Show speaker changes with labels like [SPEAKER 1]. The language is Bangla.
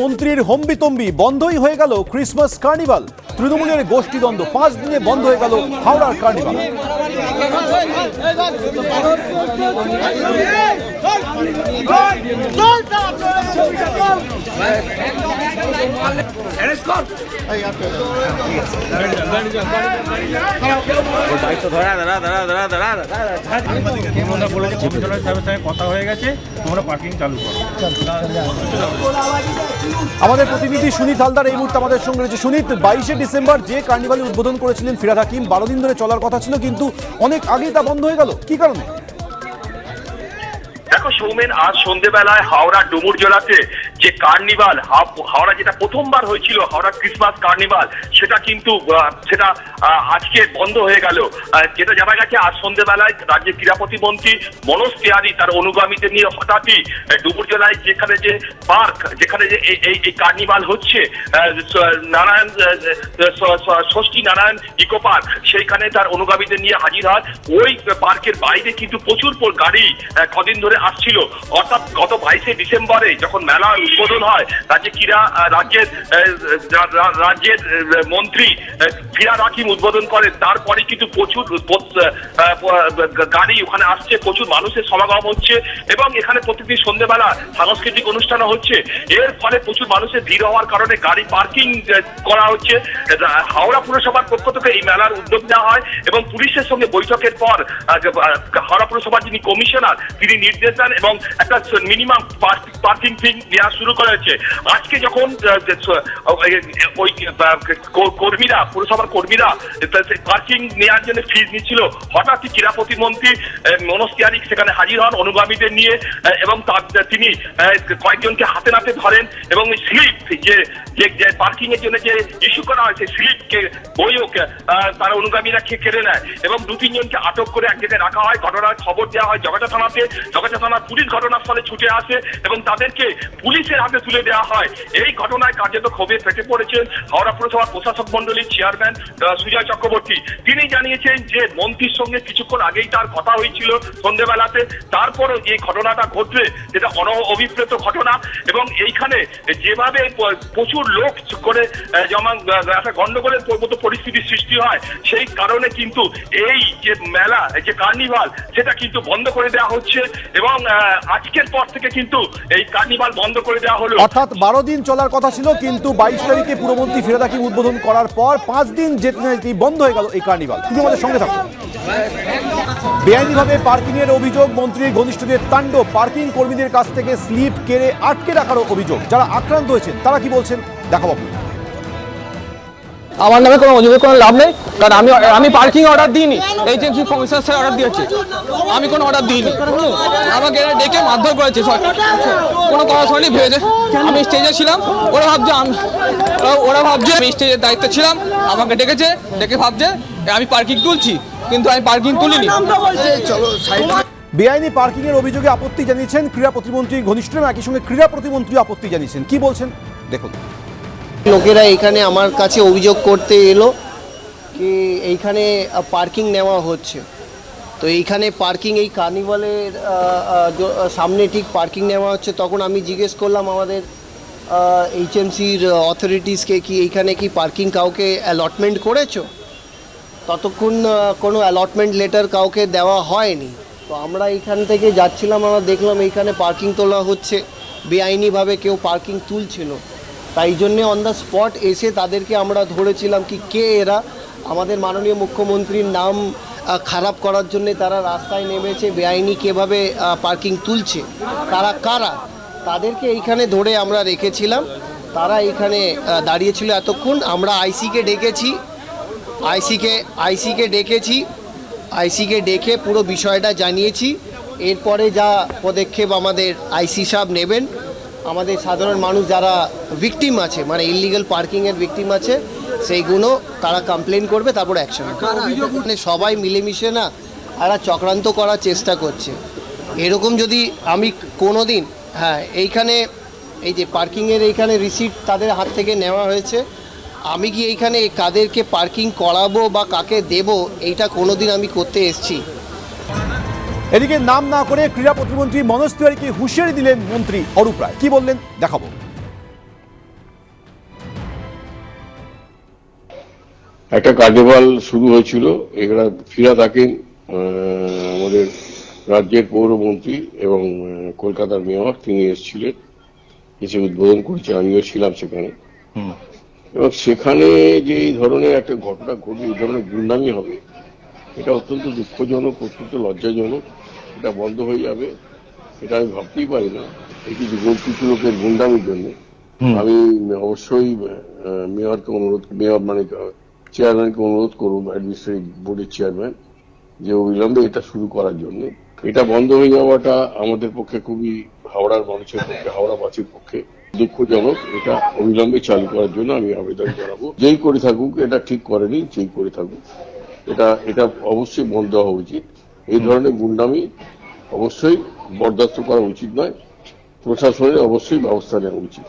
[SPEAKER 1] মন্ত্রীর হম্বিতম্বি বন্ধই হয়ে গেল ক্রিসমাস কার্নিভাল। তৃণমূলের গোষ্ঠীদ্বন্দ্ব পাঁচ দিনে বন্ধ হয়ে গেল হাওড়ার কার্নিভাল। আমাদের প্রতিনিধি সুনীত হালদার এই মুহূর্তে আমাদের সঙ্গে রয়েছে। সুনীত, বাইশে ডিসেম্বর যে কার্নিভালে উদ্বোধন করেছিলেন ফিরাদ হাকিম, বারো দিন ধরে চলার কথা ছিল, কিন্তু অনেক আগেই তা বন্ধ হয়ে গেল। কি কারণে?
[SPEAKER 2] দেখো সৌমেন, আজ সন্ধেবেলায় হাওড়া ডুমুরজলাতে যে কার্নিভাল হাও- হাওড়া যেটা প্রথমবার হয়েছিল হাওড়া ক্রিসমাস কার্নিভাল সেটা কিন্তু সেটা আজকে বন্ধ হয়ে গেল। যেটা জানা গেছে আজ সন্ধেবেলায় রাজ্যের ক্রীড়া প্রতিমন্ত্রী মনোজ তিওয়ারি তার অনুগামীদের নিয়ে হঠাৎই আহ, ডুমুরজলায় যেখানে যে পার্ক যেখানে যে এই- এই কার্নিভাল হচ্ছে নারায়ণ ষষ্ঠী নারায়ণ ইকো পার্ক সেইখানে তার অনুগামীদের নিয়ে হাজির হয় ওই পার্কের বাইরে কিন্তু প্রচুর পর গাড়ি কদিন ধরে আসছিল। অর্থাৎ গত বাইশে ডিসেম্বরে যখন মেলা উদ্বোধন হয়। রাজ্যে ক্রীড়া রাজ্যের রাজ্যের মন্ত্রী ফিরাদ হাকিম উদ্বোধন করেন। তারপরে কিন্তু প্রচুর গাড়ি ওখানে আসছে, প্রচুর মানুষের সমাগম হচ্ছে এবং এখানে প্রতিদিন সন্ধ্যেবেলা সাংস্কৃতিক অনুষ্ঠানও হচ্ছে। এর ফলে প্রচুর মানুষের ভিড় হওয়ার কারণে গাড়ি পার্কিং করা হচ্ছে। হাওড়া পুরসভার পক্ষ থেকে এই মেলার উদ্যোগ নেওয়া হয় এবং পুলিশের সঙ্গে বৈঠকের পর হাওড়া পুরসভার যিনি কমিশনার, তিনি নির্দেশ দেন এবং একটা মিনিমাম পার্কিং ফি নেওয়া শুরু করা হয়েছে আজকে যখন ওই কর্মীরা, পুরসভার কর্মীরা পার্কিং নেওয়ার জন্য ফিজ নিচ্ছিল, হঠাৎই ক্রীড়া প্রতিমন্ত্রী মনোজ তিয়ারিক সেখানে হাজির হন অনুগামীদের নিয়ে এবং তার, তিনি কয়েকজনকে হাতে নাতে ধরেন, এবং স্লিপ যে যে পার্কিং এর জন্য যে ইস্যু করা হয় সেই স্লিপকে বইও তার অনুগামীরা কেড়ে নেয় এবং দু, তিনজনকে আটক করে এক জায়গায় রাখা হয়। ঘটনার খবর দেওয়া হয় জগাটা থানাতে। জগাটা থানার পুলিশ ঘটনাস্থলে ছুটে আসে এবং তাদেরকে পুলিশের হাতে তুলে দেওয়া হয়। এই ঘটনায় কার্যত ক্ষোভে ফেটে পড়েছেন হাওড়া পুরসভার প্রশাসক মন্ডলীর চেয়ারম্যান সুজয় চক্রবর্তী। তিনি জানিয়েছেন যে, মন্ত্রীর সঙ্গে কিছুক্ষণ আগেই তার কথা হয়েছিল সন্ধ্যেবেলাতে তারপরও যে ঘটনাটা ঘটবে যেটা অন অভিপ্রেত ঘটনা এবং এইখানে যেভাবে প- প্রচুর লোক করে আহ, একটা গন্ডগোলের মতো পরিস্থিতির সৃষ্টি হয়। সেই কারণে কিন্তু এই যে মেলা যে কার্নিভাল সেটা কিন্তু বন্ধ করে দেওয়া হচ্ছে এবং আজকের পর থেকে কিন্তু এই কার্নিভাল বন্ধ করে দেওয়া হলো।
[SPEAKER 1] অর্থাৎ বারো দিন চলার কথা ছিল কিন্তু বাইশ তারিখে পুরমন্ত্রী ফিরাদ হাকিম উদ্বোধন করার পর পাঁচ দিন যেতে বন্ধ হয়ে গেল এই কার্নিভাল। তুমি আমাদের সঙ্গে থাকো বেআইনিভাবে পার্কিংয়ের অভিযোগ মন্ত্রীর ঘনিষ্ঠদের তাণ্ডব, পার্কিং কর্মীদের কাছ থেকে স্লিপ কেড়ে আটকে রাখারও অভিযোগ। যারা আক্রান্ত হয়েছেন, তারা কি বলছেন, দেখাবো।
[SPEAKER 3] আমার নামে কোনো অভিযোগের কোনো লাভ নেই, কারণ আমি আমি পার্কিং অর্ডার দিইনি। এইচএমসি কমিশনার স্যার অর্ডার দিয়েছে। আমি কোনো অর্ডার দিইনি। আমাকে এরা ডেকে মারধর করেছে কোনো কথা শুনি ভেবে আমি স্টেজে ছিলাম। ওরা ভাবছে আমি, ওরা ভাবছে আমি স্টেজের দায়িত্বে ছিলাম। আমাকে ডেকেছে, ডেকে ভাবছে, আমি পার্কিং তুলছি। কিন্তু আমি পার্কিং তুলিনি।
[SPEAKER 1] বেআইনি পার্কিং এর অভিযোগে আপত্তি জানিয়েছেন ক্রীড়া প্রতিমন্ত্রী ঘনিষ্ঠ এবং একই সঙ্গে ক্রীড়া প্রতিমন্ত্রী আপত্তি জানিয়েছেন। কি বলছেন? দেখুন।
[SPEAKER 4] লোকেরা এখানে আমার কাছে অভিযোগ করতে এলো কি এইখানে পার্কিং নেওয়া হচ্ছে। তো এইখানে পার্কিং এই কার্নিভালের সামনে ঠিক পার্কিং নেওয়া হচ্ছে। তখন আমি জিজ্ঞেস করলাম আমাদের এইচএমসির অথরিটিসকে কি এইখানে কি পার্কিং কাউকে অ্যালটমেন্ট করেছ? ততক্ষণ কোনো অ্যালটমেন্ট লেটার কাউকে দেওয়া হয়নি। তো আমরা এইখান থেকে যাচ্ছিলাম, আমরা দেখলাম এইখানে পার্কিং তোলা হচ্ছে। বেআইনিভাবে কেউ পার্কিং তুলছিল। তাই জন্যে অন দ্য স্পট এসে তাদেরকে আমরা ধরেছিলাম কি, কে এরা? আমাদের মাননীয় মুখ্যমন্ত্রীর নাম খারাপ করার জন্য তারা রাস্তায় নেমেছে, বেআইনি কীভাবে পার্কিং তুলছে? তারা কারা? তাদেরকে এইখানে ধরে আমরা রেখেছিলাম। তারা এইখানে দাঁড়িয়েছিল এতক্ষণ। আমরা আইসিকে ডেকেছি। আইসিকে আইসিকে ডেকেছি। আইসিকে ডেকে পুরো বিষয়টা জানিয়েছি। এরপরে যা পদক্ষেপ আমাদের আইসি সাহেব নেবেন আমাদের সাধারণ মানুষ যারা ভিকটিম আছে মানে ইলিগাল পার্কিংয়ের ভিকটিম আছে সেইগুলো তারা কমপ্লেন করবে তারপর অ্যাকশন মানে সবাই মিলেমিশে না একটা চক্রান্ত করার চেষ্টা করছে। এরকম যদি আমি কোনো দিন হ্যাঁ এইখানে এই যে পার্কিংয়ের এইখানে রিসিট তাদের হাত থেকে নেওয়া হয়েছে আমি কি এইখানে কাদেরকে পার্কিং করাবো বা কাকে দেব এইটা কোনোদিন আমি করতে এসছি।
[SPEAKER 1] এদিকে নাম না করে ক্রীড়া প্রতিমন্ত্রী মনোজ তিওয়ারিকে হুঁশিয়ারি দিলেন মন্ত্রী অরূপ রায়। কি বললেন? দেখাবো।
[SPEAKER 5] একটা কার্নিভাল শুরু হয়েছিল এরা ফিরা থাকেন আমাদের রাজ্যের পৌরমন্ত্রী এবং কলকাতার মেয়র তিনি এসেছিলেন। এসে উদ্বোধন করেছে আমিও ছিলাম সেখানে। এবং সেখানে যে এই ধরনের একটা ঘটনা ঘটবে এই ধরনের গুন্ডামি হবে এটা অত্যন্ত দুঃখজনক অত্যন্ত লজ্জাজনক এটা বন্ধ হয়ে যাবে। এটা আমি ভাবতেই পারি না এই কিছু কিছু লোকের গুন্ডামির জন্য। আমি অবশ্যই মেয়রকে অনুরোধ মেয়র মানে চেয়ারম্যানকে অনুরোধ করব অ্যাডমিনিস্ট্রেটিভ বোর্ডের চেয়ারম্যান যে অবিলম্বে এটা শুরু করার জন্য। এটা বন্ধ হয়ে যাওয়াটা আমাদের পক্ষে খুবই হাওড়ার মানুষের পক্ষে হাওড়াবাসীর পক্ষে দুঃখজনক, এটা অবিলম্বে চালু করার জন্য আমি আবেদন জানাব। যেই করে থাকুক, এটা ঠিক করেনি যেই করে থাকুক। এটা এটা অবশ্যই বন্ধ হওয়া উচিত। এই ধরনের গুন্ডামি অবশ্যই বরদাস্ত করা উচিত নয়। প্রশাসনের অবশ্যই ব্যবস্থা নেওয়া উচিত।